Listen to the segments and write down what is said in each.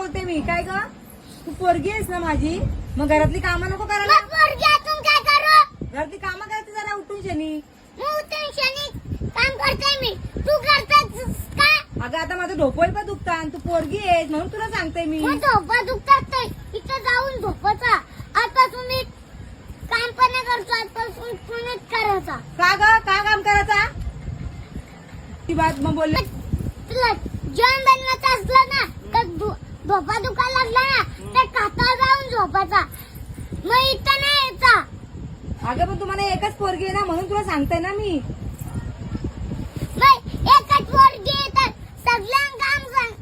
बोलते मी. काय ग? तू पोरगी आहेस ना माझी. मग घरातली कामं नको करायला. मग पोरग्यातून काय करू? घरातली कामं करायची जरा उठून शनी. मग काम करते मी. तू करतेस का? अगं आता माझं ढोपळ पण दुखता आणि तू पोरगी आहेस म्हणून तुला सांगते मी. मग झोपा दुखतात ते इथं जाऊन झोपायचा आता तुम्ही काम पण नाही करतो आता तुम्हीच करायचा. का ग? का काम करायचा? ती बात मग बोलले. तुला जेवण बनवायचं असलं ना तर धो- झोपा दुखायला लागला ना तर काता जाऊन झोपायचा. मग इथं नाही यायचा. अगं पण तुम्हाला एकच पोरगी आहे ना म्हणून तुला सांगते ना मी. मग एकच पोरगी येतात सगळ्यां काम सांग.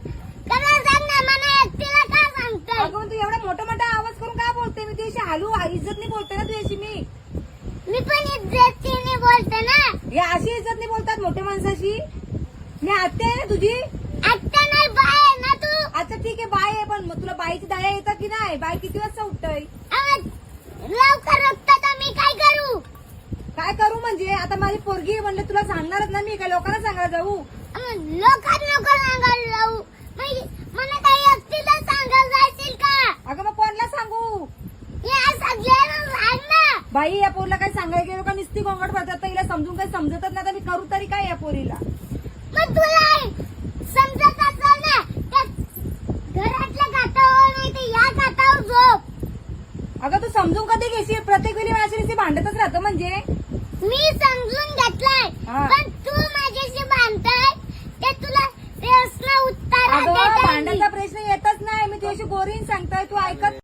करायला सांग ना मला एकटीला का सांगताय? अगं पण तू एवढा मोठा मोठा आवाज करून का बोलते? मी तुझ्याशी हलू इज्जत नाही बोलते ना तुझ्याशी मी. मी पण इज्जतीने बोलते ना. हे अशी इज्जत नाही बोलतात मोठ्या माणसाशी. मी आत्या आहे ना तुझी आता नाही बाय ना तू अच्छा ठीक आहे बाय आहे पण मग तुला बाईची दया येतं की नाही? बाई किती वाजता उठतय? लवकर उठता तर मी काय करू? काय करू म्हणजे? आता माझी पोरगी आहे म्हणलं तुला सांगणारच ना मी काय लोकांना सांगायला जाऊ? लोकात नको सांगायला जाऊ. मला काही एकटीला सांगायला जायतील का? अगं मग कोणाला सांगू? बाई या पोरीला काय सांगायला गेलो का? नुसती गोंगट भरतात तर हिला समजून काही समजतच नाही तर मी करू तरी काय या पोरीला? मग तुला समजून कधी घेशील प्रत्येक वेळी माझ्याशी भांडतच राहतो म्हणजे? मी समजून घेतलाय. पण तू माझ्याशी भांडताय ते तुला प्रश्न उत्तर भांडायचा प्रश्न येतच नाही. मी तुझ्याशी गोरीन सांगताय. तू ऐकत